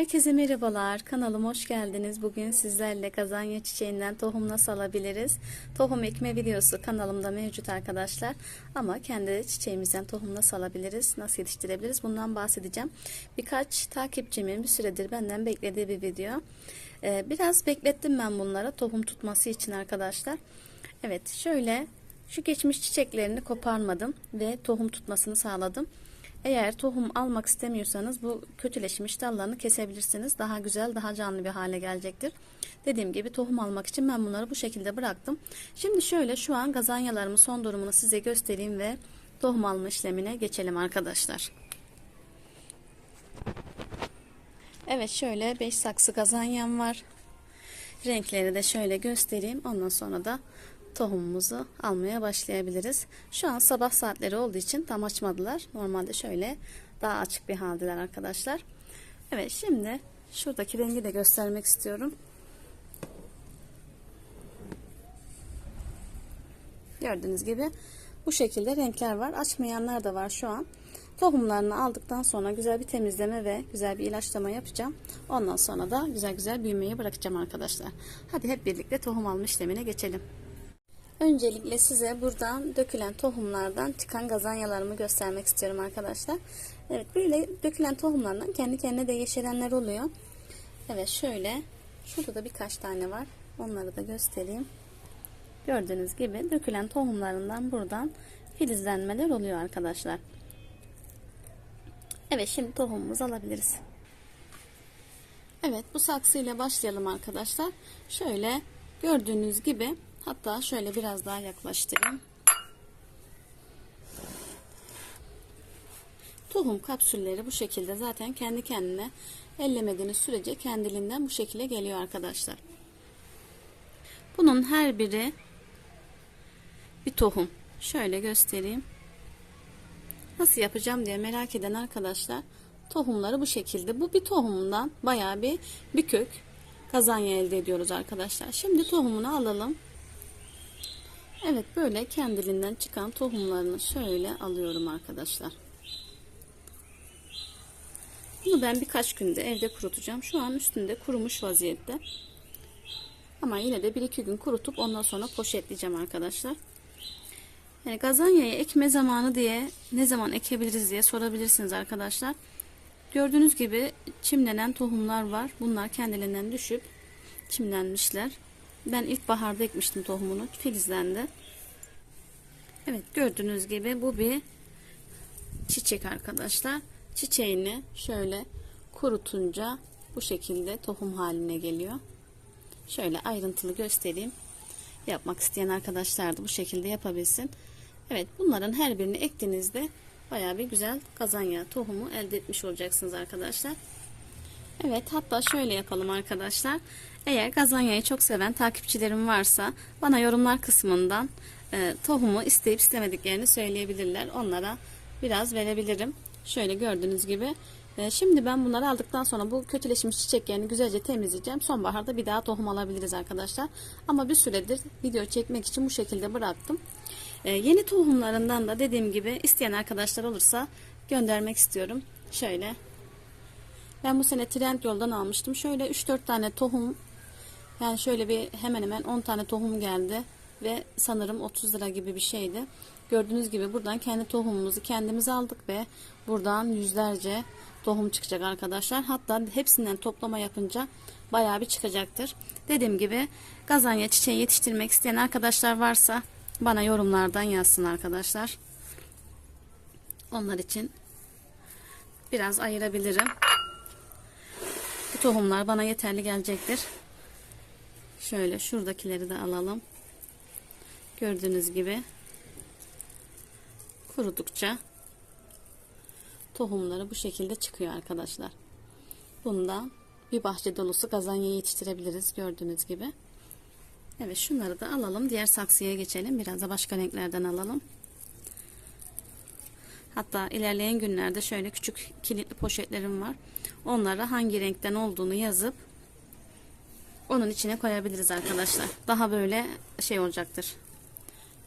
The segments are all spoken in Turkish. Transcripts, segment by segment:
Herkese merhabalar. Kanalıma hoş geldiniz. Bugün sizlerle kazanya çiçeğinden tohum nasıl alabiliriz? Tohum ekme videosu kanalımda mevcut arkadaşlar. Ama kendi çiçeğimizden tohum nasıl alabiliriz? Nasıl yetiştirebiliriz? Bundan bahsedeceğim. Birkaç takipçimin bir süredir benden beklediği bir video. Ee, biraz beklettim ben bunlara tohum tutması için arkadaşlar. Evet şöyle şu geçmiş çiçeklerini koparmadım ve tohum tutmasını sağladım. Eğer tohum almak istemiyorsanız bu kötüleşmiş dallarını kesebilirsiniz. Daha güzel, daha canlı bir hale gelecektir. Dediğim gibi tohum almak için ben bunları bu şekilde bıraktım. Şimdi şöyle şu an gazanyalarımın son durumunu size göstereyim ve tohum alma işlemine geçelim arkadaşlar. Evet şöyle 5 saksı gazanyam var. Renkleri de şöyle göstereyim. Ondan sonra da tohumumuzu almaya başlayabiliriz. Şu an sabah saatleri olduğu için tam açmadılar. Normalde şöyle daha açık bir haldeler arkadaşlar. Evet şimdi şuradaki rengi de göstermek istiyorum. Gördüğünüz gibi bu şekilde renkler var. Açmayanlar da var şu an. Tohumlarını aldıktan sonra güzel bir temizleme ve güzel bir ilaçlama yapacağım. Ondan sonra da güzel güzel büyümeye bırakacağım arkadaşlar. Hadi hep birlikte tohum alma işlemine geçelim. Öncelikle size buradan dökülen tohumlardan çıkan gazanyalarımı göstermek istiyorum arkadaşlar. Evet böyle dökülen tohumlardan kendi kendine de yeşerenler oluyor. Evet şöyle şurada da birkaç tane var. Onları da göstereyim. Gördüğünüz gibi dökülen tohumlarından buradan filizlenmeler oluyor arkadaşlar. Evet şimdi tohumumuzu alabiliriz. Evet bu saksıyla başlayalım arkadaşlar. Şöyle gördüğünüz gibi Hatta şöyle biraz daha yaklaştırayım. Tohum kapsülleri bu şekilde zaten kendi kendine ellemediğiniz sürece kendiliğinden bu şekilde geliyor arkadaşlar. Bunun her biri bir tohum. Şöyle göstereyim. Nasıl yapacağım diye merak eden arkadaşlar tohumları bu şekilde. Bu bir tohumundan bayağı bir bir kök kazanya elde ediyoruz arkadaşlar. Şimdi tohumunu alalım. Evet böyle kendiliğinden çıkan tohumlarını şöyle alıyorum arkadaşlar. Bunu ben birkaç günde evde kurutacağım. Şu an üstünde kurumuş vaziyette. Ama yine de bir iki gün kurutup ondan sonra poşetleyeceğim arkadaşlar. Yani gazanyayı ekme zamanı diye ne zaman ekebiliriz diye sorabilirsiniz arkadaşlar. Gördüğünüz gibi çimlenen tohumlar var. Bunlar kendiliğinden düşüp çimlenmişler. Ben ilk baharda ekmiştim tohumunu. Filizlendi. Evet gördüğünüz gibi bu bir çiçek arkadaşlar. Çiçeğini şöyle kurutunca bu şekilde tohum haline geliyor. Şöyle ayrıntılı göstereyim. Yapmak isteyen arkadaşlar da bu şekilde yapabilsin. Evet bunların her birini ektiğinizde baya bir güzel kazanya tohumu elde etmiş olacaksınız arkadaşlar. Evet hatta şöyle yapalım arkadaşlar. Eğer gazanyayı çok seven takipçilerim varsa bana yorumlar kısmından e, tohumu isteyip istemediklerini söyleyebilirler. Onlara biraz verebilirim. Şöyle gördüğünüz gibi. E, şimdi ben bunları aldıktan sonra bu kötüleşmiş çiçeklerini güzelce temizleyeceğim. Sonbaharda bir daha tohum alabiliriz arkadaşlar. Ama bir süredir video çekmek için bu şekilde bıraktım. E, yeni tohumlarından da dediğim gibi isteyen arkadaşlar olursa göndermek istiyorum. Şöyle ben bu sene trend yoldan almıştım. Şöyle 3-4 tane tohum yani şöyle bir hemen hemen 10 tane tohum geldi ve sanırım 30 lira gibi bir şeydi. Gördüğünüz gibi buradan kendi tohumumuzu kendimiz aldık ve buradan yüzlerce tohum çıkacak arkadaşlar. Hatta hepsinden toplama yapınca bayağı bir çıkacaktır. Dediğim gibi gazanya çiçeği yetiştirmek isteyen arkadaşlar varsa bana yorumlardan yazsın arkadaşlar. Onlar için biraz ayırabilirim. Tohumlar bana yeterli gelecektir. Şöyle şuradakileri de alalım. Gördüğünüz gibi kurudukça tohumları bu şekilde çıkıyor arkadaşlar. Bundan bir bahçe dolusu gazanya yetiştirebiliriz gördüğünüz gibi. Evet şunları da alalım. Diğer saksıya geçelim. Biraz da başka renklerden alalım. Hatta ilerleyen günlerde şöyle küçük kilitli poşetlerim var. Onlara hangi renkten olduğunu yazıp onun içine koyabiliriz arkadaşlar. Daha böyle şey olacaktır.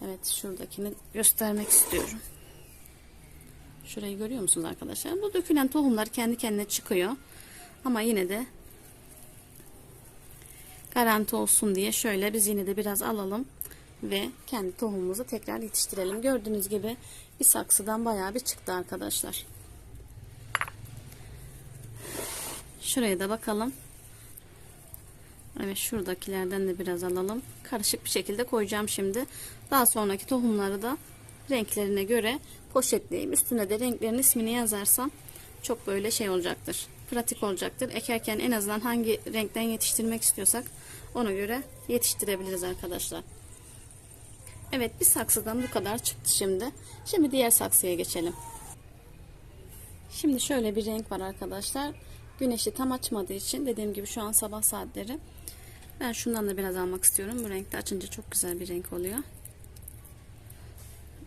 Evet şuradakini göstermek istiyorum. Şurayı görüyor musunuz arkadaşlar? Bu dökülen tohumlar kendi kendine çıkıyor. Ama yine de garanti olsun diye şöyle biz yine de biraz alalım ve kendi tohumumuzu tekrar yetiştirelim. Gördüğünüz gibi bir saksıdan bayağı bir çıktı arkadaşlar. Şuraya da bakalım. Evet şuradakilerden de biraz alalım. Karışık bir şekilde koyacağım şimdi. Daha sonraki tohumları da renklerine göre poşetleyeyim. Üstüne de renklerin ismini yazarsam çok böyle şey olacaktır. Pratik olacaktır. Ekerken en azından hangi renkten yetiştirmek istiyorsak ona göre yetiştirebiliriz arkadaşlar. Evet bir saksıdan bu kadar çıktı şimdi. Şimdi diğer saksıya geçelim. Şimdi şöyle bir renk var arkadaşlar. Güneşi tam açmadığı için dediğim gibi şu an sabah saatleri. Ben şundan da biraz almak istiyorum. Bu renkte açınca çok güzel bir renk oluyor.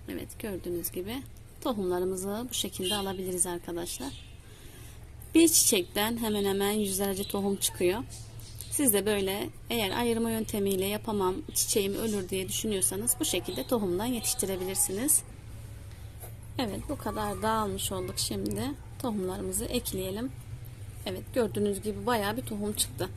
Evet gördüğünüz gibi tohumlarımızı bu şekilde alabiliriz arkadaşlar. Bir çiçekten hemen hemen yüzlerce tohum çıkıyor. Siz de böyle eğer ayırma yöntemiyle yapamam çiçeğim ölür diye düşünüyorsanız bu şekilde tohumdan yetiştirebilirsiniz. Evet bu kadar dağılmış olduk şimdi. Tohumlarımızı ekleyelim. Evet gördüğünüz gibi bayağı bir tohum çıktı.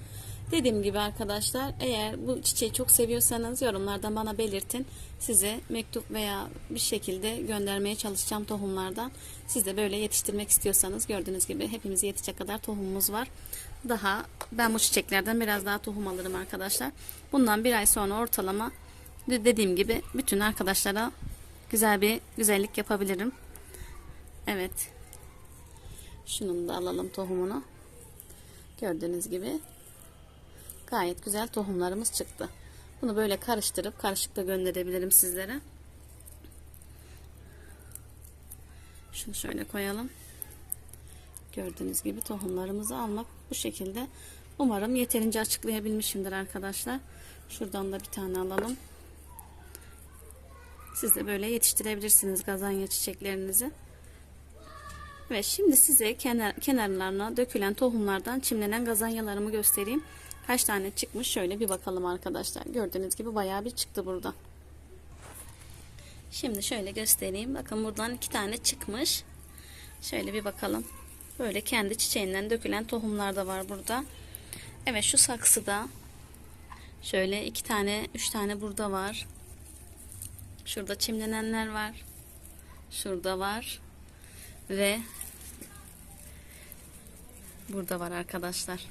Dediğim gibi arkadaşlar eğer bu çiçeği çok seviyorsanız yorumlardan bana belirtin. Size mektup veya bir şekilde göndermeye çalışacağım tohumlardan. Siz de böyle yetiştirmek istiyorsanız gördüğünüz gibi hepimize yetecek kadar tohumumuz var. Daha ben bu çiçeklerden biraz daha tohum alırım arkadaşlar. Bundan bir ay sonra ortalama dediğim gibi bütün arkadaşlara güzel bir güzellik yapabilirim. Evet. Şunun da alalım tohumunu. Gördüğünüz gibi gayet güzel tohumlarımız çıktı. Bunu böyle karıştırıp karışıkla gönderebilirim sizlere. Şunu şöyle koyalım. Gördüğünüz gibi tohumlarımızı almak bu şekilde. Umarım yeterince açıklayabilmişimdir arkadaşlar. Şuradan da bir tane alalım. Siz de böyle yetiştirebilirsiniz gazanya çiçeklerinizi. Ve şimdi size kenar, kenarlarına dökülen tohumlardan çimlenen gazanyalarımı göstereyim. Kaç tane çıkmış şöyle bir bakalım arkadaşlar. Gördüğünüz gibi bayağı bir çıktı burada. Şimdi şöyle göstereyim. Bakın buradan iki tane çıkmış. Şöyle bir bakalım. Böyle kendi çiçeğinden dökülen tohumlar da var burada. Evet şu saksıda şöyle iki tane, üç tane burada var. Şurada çimlenenler var. Şurada var. Ve burada var arkadaşlar.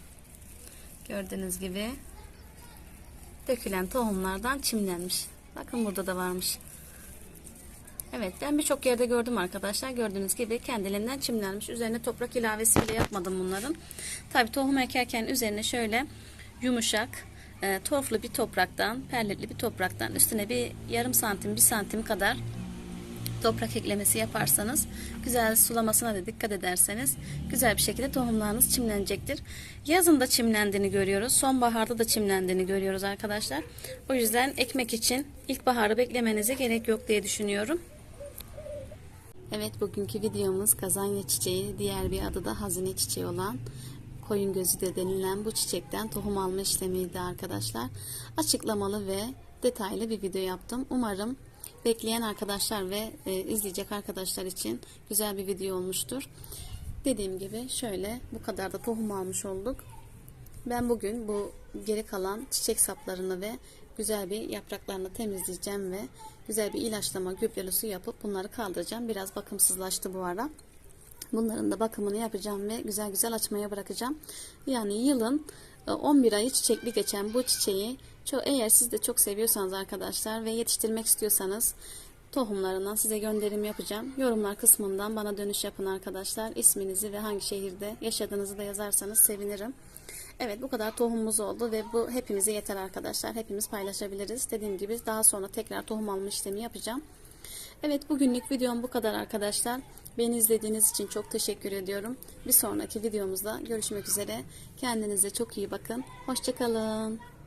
Gördüğünüz gibi dökülen tohumlardan çimlenmiş. Bakın burada da varmış. Evet ben birçok yerde gördüm arkadaşlar. Gördüğünüz gibi kendiliğinden çimlenmiş. Üzerine toprak ilavesi bile yapmadım bunların. Tabi tohum ekerken üzerine şöyle yumuşak e, torflu bir topraktan, perletli bir topraktan üstüne bir yarım santim, bir santim kadar toprak eklemesi yaparsanız güzel sulamasına da dikkat ederseniz güzel bir şekilde tohumlarınız çimlenecektir. Yazın da çimlendiğini görüyoruz. Sonbaharda da çimlendiğini görüyoruz arkadaşlar. O yüzden ekmek için ilkbaharı beklemenize gerek yok diye düşünüyorum. Evet bugünkü videomuz kazanya çiçeği diğer bir adı da hazine çiçeği olan koyun gözü de denilen bu çiçekten tohum alma işlemiydi arkadaşlar. Açıklamalı ve detaylı bir video yaptım. Umarım bekleyen arkadaşlar ve e, izleyecek arkadaşlar için güzel bir video olmuştur. Dediğim gibi şöyle bu kadar da tohum almış olduk. Ben bugün bu geri kalan çiçek saplarını ve güzel bir yapraklarını temizleyeceğim ve güzel bir ilaçlama gübreli su yapıp bunları kaldıracağım. Biraz bakımsızlaştı bu ara. Bunların da bakımını yapacağım ve güzel güzel açmaya bırakacağım. Yani yılın 11 e, ayı çiçekli geçen bu çiçeği çok, eğer siz de çok seviyorsanız arkadaşlar ve yetiştirmek istiyorsanız tohumlarından size gönderim yapacağım. Yorumlar kısmından bana dönüş yapın arkadaşlar. İsminizi ve hangi şehirde yaşadığınızı da yazarsanız sevinirim. Evet bu kadar tohumumuz oldu ve bu hepimize yeter arkadaşlar. Hepimiz paylaşabiliriz. Dediğim gibi daha sonra tekrar tohum alma işlemi yapacağım. Evet bugünlük videom bu kadar arkadaşlar. Beni izlediğiniz için çok teşekkür ediyorum. Bir sonraki videomuzda görüşmek üzere. Kendinize çok iyi bakın. Hoşçakalın.